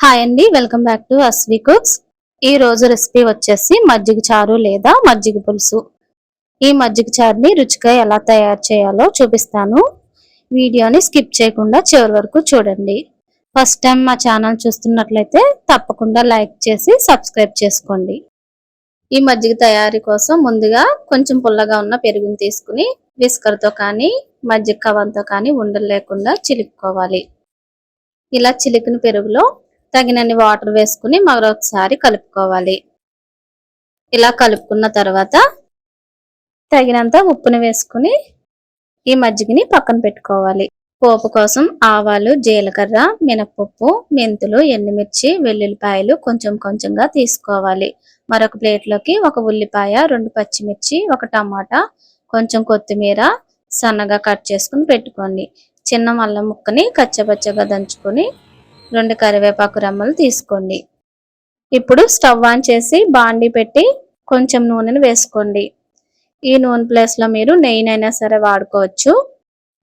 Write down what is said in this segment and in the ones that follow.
Hi అండి welcome back to Aswi cooks ఈ రోజు రెసిపీ వచ్చేసి మజ్జిగ చారు లేదా మజ్జిగ పులుసు. ఈ మజ్జిగ చారుని రుచిగా ఎలా తయారు చేయాలో చూపిస్తాను. వీడియోని స్కిప్ చేయకుండా చివరి వరకు చూడండి. ఫస్ట్ టైం మా ఛానల్ చూస్తున్నట్లయితే తప్పకుండా లైక్ చేసి సబ్స్క్రైబ్ చేసుకోండి. ఈ మజ్జిగ తయారీ కోసం ముందుగా కొంచెం పుల్లగా ఉన్న పెరుగుని తీసుకుని విస్కర్తో కానీ మజ్జిగ కవంతో కానీ ఉండలు లేకుండా చిలుక్కోవాలి. ఇలా చిలికిన పెరుగులో తగినన్ని వాటర్ వేసుకుని మరొకసారి కలుపుకోవాలి. ఇలా కలుపుకున్న తర్వాత తగినంత ఉప్పుని వేసుకుని ఈ మజ్జిగని పక్కన పెట్టుకోవాలి. పోపు కోసం ఆవాలు జీలకర్ర మినపప్పు మెంతులు ఎండుమిర్చి వెల్లుల్లిపాయలు కొంచెం కొంచెంగా తీసుకోవాలి. మరొక ప్లేట్లోకి ఒక ఉల్లిపాయ రెండు పచ్చిమిర్చి ఒక టమాటా కొంచెం కొత్తిమీర సన్నగా కట్ చేసుకుని పెట్టుకోండి. చిన్న మల్ల ముక్కని కచ్చపచ్చగా దంచుకొని రెండు కరివేపాకు రెమ్మలు తీసుకోండి. ఇప్పుడు స్టవ్ ఆన్ చేసి బాండి పెట్టి కొంచెం నూనెను వేసుకోండి. ఈ నూనె ప్లేస్లో మీరు నెయ్యినైనా సరే వాడుకోవచ్చు.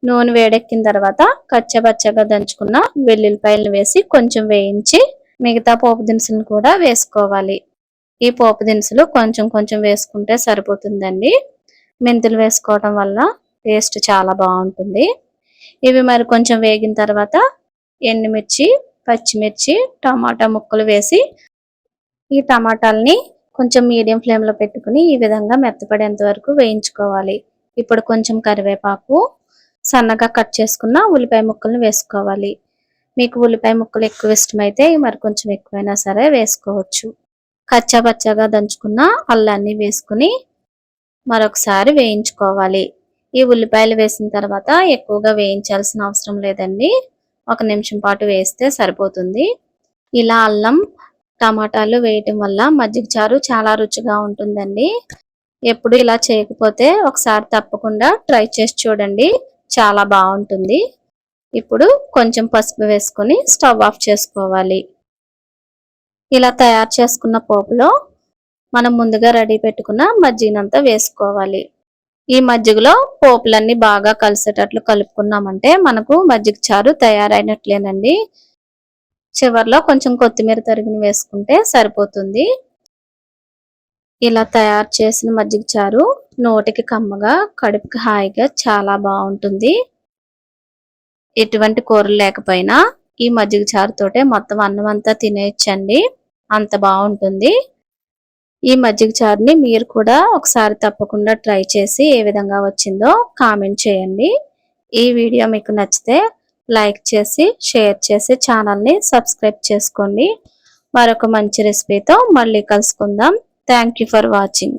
నూనె వేడెక్కిన తర్వాత కచ్చపచ్చగా దంచుకున్న వెల్లుల్లిపాయలను వేసి కొంచెం వేయించి మిగతా పోపు దినుసులను కూడా వేసుకోవాలి. ఈ పోపు దినుసులు కొంచెం కొంచెం వేసుకుంటే సరిపోతుందండి. మెంతులు వేసుకోవడం వల్ల టేస్ట్ చాలా బాగుంటుంది. ఇవి మరి కొంచెం వేగిన తర్వాత ఎండుమిర్చి పచ్చిమిర్చి టమాటా ముక్కలు వేసి ఈ టమాటాలని కొంచెం మీడియం ఫ్లేమ్లో పెట్టుకుని ఈ విధంగా మెత్తపడేంత వరకు వేయించుకోవాలి. ఇప్పుడు కొంచెం కరివేపాకు సన్నగా కట్ చేసుకున్న ఉల్లిపాయ ముక్కలను వేసుకోవాలి. మీకు ఉల్లిపాయ ముక్కలు ఎక్కువ ఇష్టమైతే మరి కొంచెం ఎక్కువైనా సరే వేసుకోవచ్చు. కచ్చా పచ్చగా దంచుకున్న అల్లాన్ని వేసుకుని మరొకసారి వేయించుకోవాలి. ఈ ఉల్లిపాయలు వేసిన తర్వాత ఎక్కువగా వేయించాల్సిన అవసరం లేదండి. ఒక నిమిషం పాటు వేస్తే సరిపోతుంది. ఇలా అల్లం టమాటాలు వేయటం వల్ల మజ్జిగ చారు చాలా రుచిగా ఉంటుందండి. ఎప్పుడు ఇలా చేయకపోతే ఒకసారి తప్పకుండా ట్రై చేసి చూడండి. చాలా బాగుంటుంది. ఇప్పుడు కొంచెం పసుపు వేసుకొని స్టవ్ ఆఫ్ చేసుకోవాలి. ఇలా తయారు చేసుకున్న పోపులో మనం ముందుగా రెడీ పెట్టుకున్న మజ్జిగనంతా వేసుకోవాలి. ఈ మజ్జిగలో పోపులన్నీ బాగా కలిసేటట్లు కలుపుకున్నామంటే మనకు మజ్జిగ చారు తయారైనట్లేనండి. చివరిలో కొంచెం కొత్తిమీర తరిగిన వేసుకుంటే సరిపోతుంది. ఇలా తయారు చేసిన మజ్జిగ చారు నోటికి కమ్మగా కడుపుకి హాయిగా చాలా బాగుంటుంది. ఎటువంటి కూరలు లేకపోయినా ఈ మజ్జిగ చారుతోటే మొత్తం అన్నం అంతా తినేయచ్చండి. అంత బాగుంటుంది. ఈ మజ్జిగ చారుని మీరు కూడా ఒకసారి తప్పకుండా ట్రై చేసి ఏ విధంగా వచ్చిందో కామెంట్ చేయండి. ఈ వీడియో మీకు నచ్చితే లైక్ చేసి షేర్ చేసి ఛానల్ని సబ్స్క్రైబ్ చేసుకోండి. మరొక మంచి రెసిపీతో మళ్ళీ కలుసుకుందాం. Thank for watching.